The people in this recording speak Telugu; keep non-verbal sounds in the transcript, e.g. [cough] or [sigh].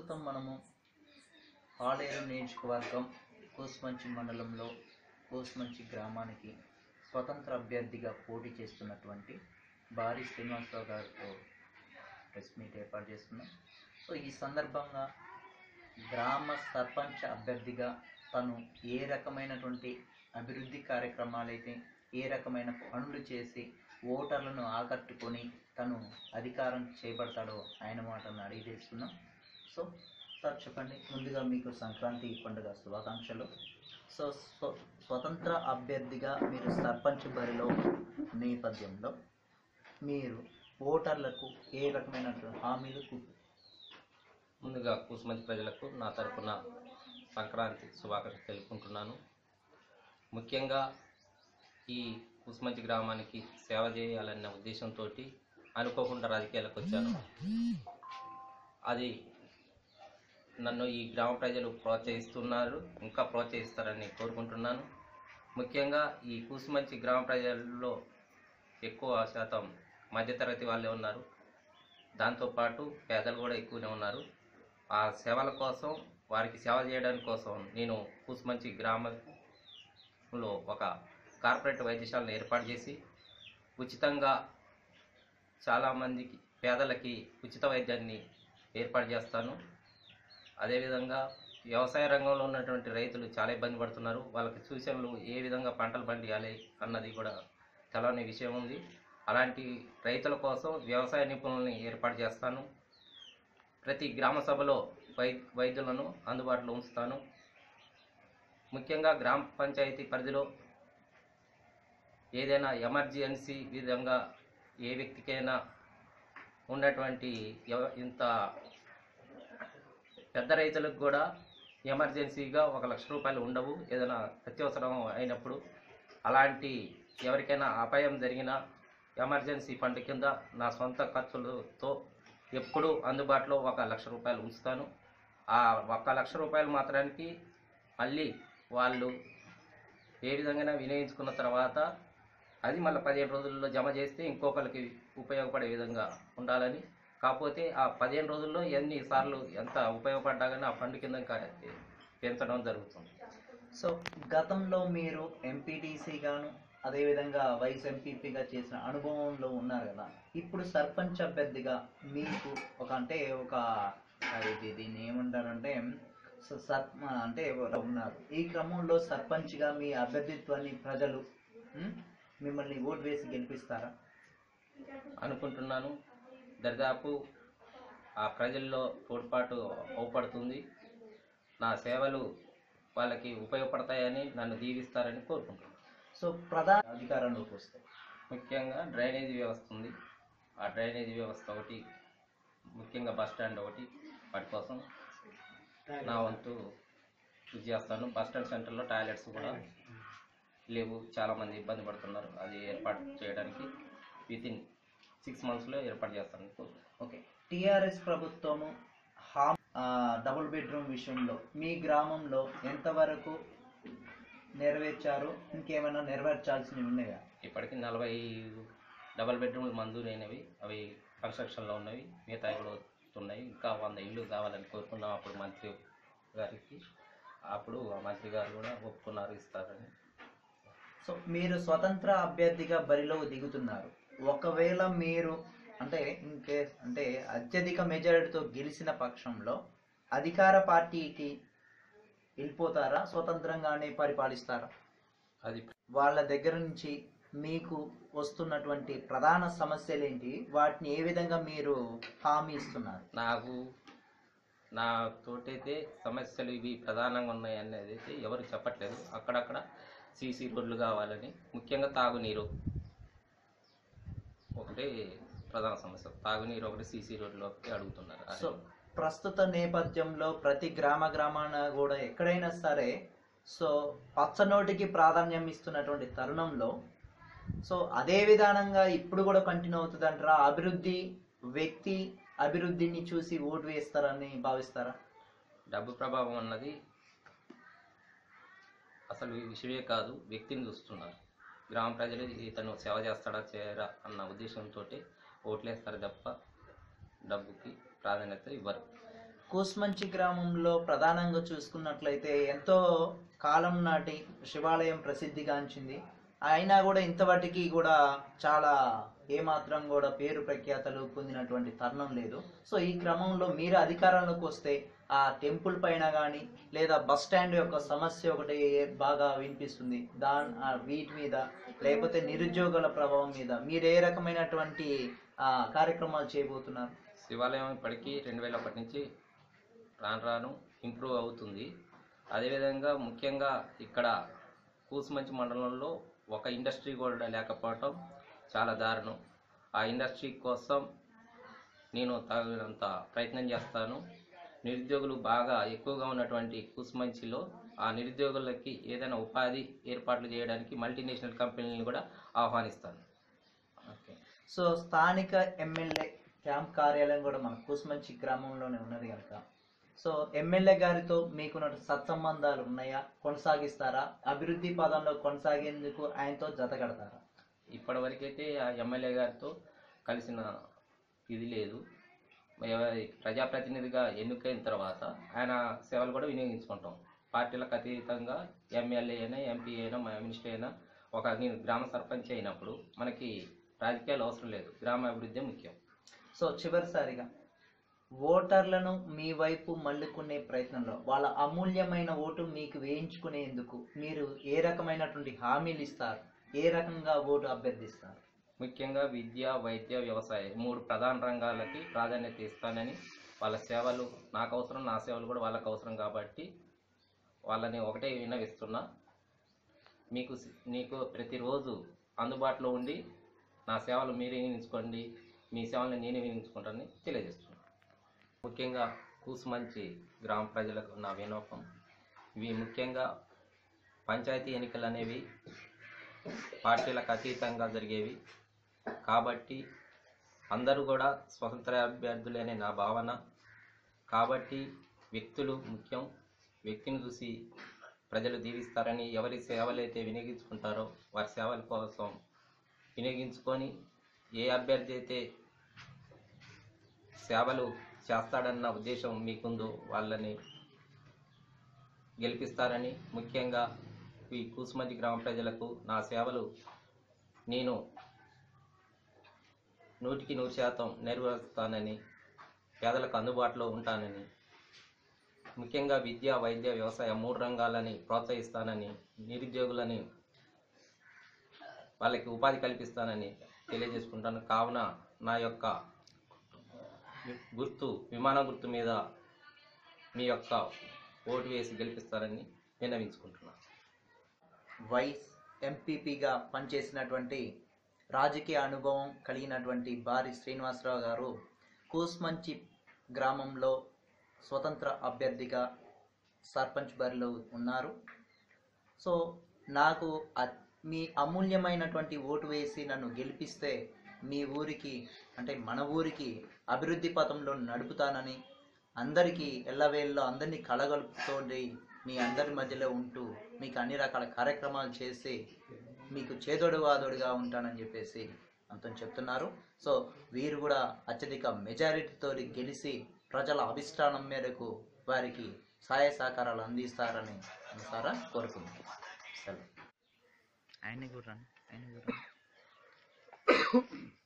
ప్రస్తుతం మనము ఆలేరు నియోజకవర్గం కోసుమంచి మండలంలో కోసుమంచి గ్రామానికి స్వతంత్ర అభ్యర్థిగా పోటీ చేస్తున్నటువంటి భారీ శ్రీనివాసరావు గారితో ప్రెస్ మీట్ ఏర్పాటు చేస్తున్నాం. సో ఈ సందర్భంగా గ్రామ సర్పంచ్ అభ్యర్థిగా తను ఏ రకమైనటువంటి అభివృద్ధి కార్యక్రమాలైతే ఏ రకమైన పనులు చేసి ఓటర్లను ఆకట్టుకొని తను అధికారం చేపడతాడో ఆయన మాటను అడిగి తెలుసుకుందాం. సో సార్ చెప్పండి. ముందుగా మీకు సంక్రాంతి పండుగ శుభాకాంక్షలు. సో స్వ- స్వతంత్ర అభ్యర్థిగా మీరు సర్పంచ్ బరిలో నేపథ్యంలో మీరు ఓటర్లకు ఏ రకమైన హామీలు ముందుగా కూసుమంచి ప్రజలకు నా తరపున సంక్రాంతి శుభాకాంక్షలు తెలుపుకుంటున్నాను. ముఖ్యంగా ఈ కూసుమంచి గ్రామానికి సేవ చేయాలన్న ఉద్దేశంతో అనుకోకుండా రాజకీయాలకు వచ్చాను. అది నన్ను ఈ గ్రామ ప్రజలు ప్రోత్సహిస్తున్నారు. ఇంకా ప్రోత్సహిస్తారని కోరుకుంటున్నాను. ముఖ్యంగా ఈ కూసుమంచి గ్రామ ప్రజల్లో ఎక్కువ శాతం మధ్యతరగతి వాళ్ళే ఉన్నారు. దాంతోపాటు పేదలు కూడా ఎక్కువనే ఉన్నారు. ఆ సేవల కోసం వారికి సేవ చేయడానికి కోసం నేను కూసుమంచి గ్రామంలో ఒక కార్పొరేట్ వైద్యశాలను ఏర్పాటు చేసి ఉచితంగా చాలామందికి పేదలకి ఉచిత వైద్యాన్ని ఏర్పాటు చేస్తాను. అదేవిధంగా వ్యవసాయ రంగంలో ఉన్నటువంటి రైతులు చాలా ఇబ్బంది పడుతున్నారు. వాళ్ళకి సూచనలు ఏ విధంగా పంటలు పండియాలి అన్నది కూడా తెలవని విషయం ఉంది. అలాంటి రైతుల కోసం వ్యవసాయ నిపుణుల్ని ఏర్పాటు చేస్తాను. ప్రతి గ్రామ సభలో వై వైద్యులను అందుబాటులో ఉంచుతాను. ముఖ్యంగా గ్రామ పంచాయతీ పరిధిలో ఏదైనా ఎమర్జెన్సీ విధంగా ఏ వ్యక్తికైనా ఉన్నటువంటి ఇంత పెద్ద రైతులకు కూడా ఎమర్జెన్సీగా ఒక లక్ష రూపాయలు ఉండవు. ఏదైనా అత్యవసరం అయినప్పుడు అలాంటి ఎవరికైనా అపాయం జరిగినా ఎమర్జెన్సీ ఫండ్ కింద నా సొంత ఖర్చులతో ఎప్పుడూ అందుబాటులో ఒక లక్ష రూపాయలు ఉంచుతాను. ఆ ఒక్క లక్ష రూపాయలు మాత్రానికి మళ్ళీ వాళ్ళు ఏ విధంగా వినియోగించుకున్న తర్వాత అది మళ్ళీ పదిహేను రోజుల్లో జమ చేస్తే ఇంకొకరికి ఉపయోగపడే విధంగా ఉండాలని కాకపోతే ఆ పదిహేను రోజుల్లో ఎన్ని సార్లు ఎంత ఉపయోగపడ్డా కానీ ఆ ఫండ్ కింద పెంచడం జరుగుతుంది. సో గతంలో మీరు ఎంపీటీసీ గాను అదేవిధంగా వైస్ ఎంపీపీగా చేసిన అనుభవంలో ఉన్నారు కదా ఇప్పుడు సర్పంచ్ అభ్యర్థిగా మీకు ఒక అంటే ఒక ఇది దీన్ని ఏమంటారంటే స- సర్ అంటే ఉన్నారు. ఈ క్రమంలో సర్పంచ్గా మీ అభ్యర్థిత్వాన్ని ప్రజలు మిమ్మల్ని ఓటు వేసి గెలిపిస్తారా? అనుకుంటున్నాను. దరిదాపు ఆ ప్రజల్లో తోడ్పాటు అవపడుతుంది. నా సేవలు వాళ్ళకి ఉపయోగపడతాయని నన్ను దీవిస్తారని కోరుకుంటున్నాను. సో ప్రధాన అధికారంలోకి వస్తే ముఖ్యంగా డ్రైనేజీ వ్యవస్థ ఉంది. ఆ డ్రైనేజీ వ్యవస్థ ఒకటి ముఖ్యంగా బస్ స్టాండ్ ఒకటి వాటి కోసం నా వంతు కృషి చేస్తాను బస్ స్టాండ్ సెంటర్లో టాయిలెట్స్ కూడా లేవు. చాలామంది ఇబ్బంది పడుతున్నారు. అది ఏర్పాటు చేయడానికి విత్ ఇన్ సిక్స్ మంత్స్లో ఏర్పాటు చేస్తాను ఓకే టిఆర్ఎస్ ప్రభుత్వము హామ్ డబుల్ బెడ్రూమ్ విషయంలో మీ గ్రామంలో ఎంతవరకు నెరవేర్చారు? ఇంకేమైనా నెరవేర్చాల్సినవి ఉన్నాయా? ఇప్పటికి నలభై డబల్ బెడ్రూమ్లు మంజూరైనవి అవి కన్స్ట్రక్షన్లో ఉన్నవి మిగతా కూడా ఉన్నాయి ఇంకా వంద ఇల్లు కావాలని కోరుకున్నాం అప్పుడు మంత్రి గారికి. అప్పుడు మంత్రి గారు కూడా ఒప్పుకున్నారు ఇస్తారని. సో మీరు స్వతంత్ర అభ్యర్థిగా బరిలో దిగుతున్నారు. ఒకవేళ మీరు అంటే ఇంకే అంటే అత్యధిక మెజారిటీతో గెలిచిన పక్షంలో అధికార పార్టీకి వెళ్ళిపోతారా? స్వతంత్రంగానే పరిపాలిస్తారా? అది వాళ్ళ దగ్గర నుంచి మీకు వస్తున్నటువంటి ప్రధాన సమస్యలు ఏంటి? వాటిని ఏ విధంగా మీరు హామీ ఇస్తున్నారు? నాకు నా తోటైతే సమస్యలు ఇవి ప్రధానంగా ఉన్నాయి అనేది అయితే ఎవరు చెప్పట్లేదు. అక్కడక్కడ సీసీ రోడ్లు కావాలని ముఖ్యంగా తాగునీరు. ఒకటి ప్రధాన సమస్య. తాగునీరు ఒకటి సీసీ రోడ్లు ఒకటి అడుగుతున్నారు. సో ప్రస్తుత నేపథ్యంలో ప్రతి గ్రామ గ్రామాన కూడా ఎక్కడైనా సరే సో పచ్చనోటికి ప్రాధాన్యం ఇస్తున్నటువంటి తరుణంలో సో అదే విధానంగా ఇప్పుడు కూడా కంటిన్యూ అవుతుంది అంటారా అభివృద్ధి వ్యక్తి అభివృద్ధిని చూసి ఓటు వేస్తారని భావిస్తారా? డబ్బు ప్రభావం అన్నది అసలు విషయమే కాదు వ్యక్తిని చూస్తున్నారు. గ్రామ ప్రజలు ఇతను సేవ చేస్తాడా చేయరా అన్న ఉద్దేశంతో ఓట్లేస్తారు తప్ప డబ్బుకి ప్రాధాన్యత ఇవ్వరు. కూస్మంచి గ్రామంలో ప్రధానంగా చూసుకున్నట్లయితే ఎంతో కాలం నాటి శివాలయం ప్రసిద్ధిగాంచింది. అయినా కూడా ఇంతవాటికి కూడా చాలా ఏమాత్రం కూడా పేరు ప్రఖ్యాతలు పొందినటువంటి తరుణం లేదు. సో ఈ క్రమంలో మీరు అధికారంలోకి వస్తే ఆ టెంపుల్ పైన కానీ లేదా బస్ స్టాండ్ యొక్క సమస్య ఒకటి బాగా వినిపిస్తుంది. దాని వీటి మీద లేకపోతే నిరుద్యోగుల ప్రభావం మీద మీరు ఏ రకమైనటువంటి కార్యక్రమాలు చేయబోతున్నారు? శివాలయం ఇప్పటికీ రెండు వేల ఒకటి నుంచి రాను రాను ఇంప్రూవ్ అవుతుంది. అదేవిధంగా ముఖ్యంగా ఇక్కడ కూసుమంచి మండలంలో ఒక ఇండస్ట్రీ కూడా లేకపోవటం చాలా దారుణం. ఆ ఇండస్ట్రీ కోసం నేను తగినంత ప్రయత్నం చేస్తాను. నిరుద్యోగులు బాగా ఎక్కువగా ఉన్నటువంటి కూసుమంచిలో ఆ నిరుద్యోగులకి ఏదైనా ఉపాధి ఏర్పాట్లు చేయడానికి మల్టీనేషనల్ కంపెనీలను కూడా ఆహ్వానిస్తాను. ఓకే. సో స్థానిక ఎమ్మెల్యే క్యాంప్ కార్యాలయం కూడా మన కూసుమంచి గ్రామంలోనే ఉన్నది కనుక. సో ఎమ్మెల్యే గారితో మీకున్న సత్సంబంధాలు ఉన్నాయా? కొనసాగిస్తారా? అభివృద్ధి పదంలో కొనసాగేందుకు ఆయనతో జతగడతారా ఇప్పటివరకైతే ఆ ఎమ్మెల్యే గారితో కలిసిన ఇది లేదు. ప్రజాప్రతినిధిగా ఎన్నికైన తర్వాత ఆయన సేవలు కూడా వినియోగించుకుంటాం. పార్టీలకు అతీతంగా ఎమ్మెల్యే అయినా ఎంపీ అయినా మా మినిస్టర్ అయినా ఒక నేను గ్రామ సర్పంచ్ అయినప్పుడు మనకి రాజకీయాలు అవసరం లేదు. గ్రామ అభివృద్ధి ముఖ్యం. సో చివరిసారిగా ఓటర్లను మీ వైపు మళ్ళుకునే ప్రయత్నంలో వాళ్ళ అమూల్యమైన ఓటు మీకు వేయించుకునేందుకు మీరు ఏ రకమైనటువంటి హామీలు ఇస్తారు? ఏ రకంగా ఓటు అభ్యర్థిస్తారు? ముఖ్యంగా విద్య వైద్య వ్యవసాయం మూడు ప్రధాన రంగాలకి ప్రాధాన్యత ఇస్తానని వాళ్ళ సేవలు నాకు అవసరం నా సేవలు కూడా వాళ్ళకు అవసరం కాబట్టి వాళ్ళని ఒకటే విన్నవిస్తున్నా. మీకు నీకు ప్రతిరోజు అందుబాటులో ఉండి నా సేవలు మీరే వినియోగించుకోండి మీ సేవలను నేనే వినియోగించుకుంటానని తెలియజేస్తున్నాను ముఖ్యంగా కూసుమంచి గ్రామ ప్రజలకు నా వినోపం. ఇవి ముఖ్యంగా పంచాయతీ ఎన్నికలు అనేవి పార్టీలకు అతీతంగా జరిగేవి. కాబట్టి అందరూ కూడా స్వతంత్ర అభ్యర్థులనే నా భావన. కాబట్టి వ్యక్తులు ముఖ్యం. వ్యక్తిని చూసి ప్రజలు దీవిస్తారని ఎవరి సేవలైతే వినియోగించుకుంటారో వారి సేవల కోసం వినియోగించుకొని ఏ అభ్యర్థి అయితే సేవలు చేస్తాడన్న ఉద్దేశం మీకుందో వాళ్ళని గెలిపిస్తారని ముఖ్యంగా ఈ కూసుమతి గ్రామ ప్రజలకు నా సేవలు నేను నూటికి నూరు శాతం నెరవేరుస్తానని పేదలకు అందుబాటులో ఉంటానని ముఖ్యంగా విద్య వైద్య వ్యవసాయ మూడు రంగాలని ప్రోత్సహిస్తానని నిరుద్యోగులని వాళ్ళకి ఉపాధి కల్పిస్తానని తెలియజేసుకుంటాను. కావున నా యొక్క గుర్తు విమాన గుర్తు మీద మీ యొక్క ఓటు వేసి గెలిపిస్తారని విన్నవించుకుంటున్నాను వైస్ ఎంపీపీగా పనిచేసినటువంటి రాజకీయ అనుభవం కలిగినటువంటి బారి శ్రీనివాసరావు గారు కూస్మంచి గ్రామంలో స్వతంత్ర అభ్యర్థిగా సర్పంచ్ బరిలో ఉన్నారు. సో నాకు మీ అమూల్యమైనటువంటి ఓటు వేసి నన్ను గెలిపిస్తే మీ ఊరికి అంటే మన ఊరికి అభివృద్ధి పథంలో నడుపుతానని అందరికీ ఎల్లవేళ్ళలో అందరినీ కలగలుపుతోండి మీ అందరి మధ్యలో ఉంటూ మీకు అన్ని రకాల కార్యక్రమాలు చేసి మీకు చేదోడు వాదోడుగా ఉంటానని చెప్పేసి అంతం చెప్తున్నారు. సో వీరు కూడా అత్యధిక మెజారిటీతో గెలిచి ప్రజల అభిష్టానం మేరకు వారికి సహాయ సహకారాలు అందిస్తారని అనుసారా కోరుకుంటున్నాను సెలవు. ఆయన కూడా ఆయన కూడా [coughs]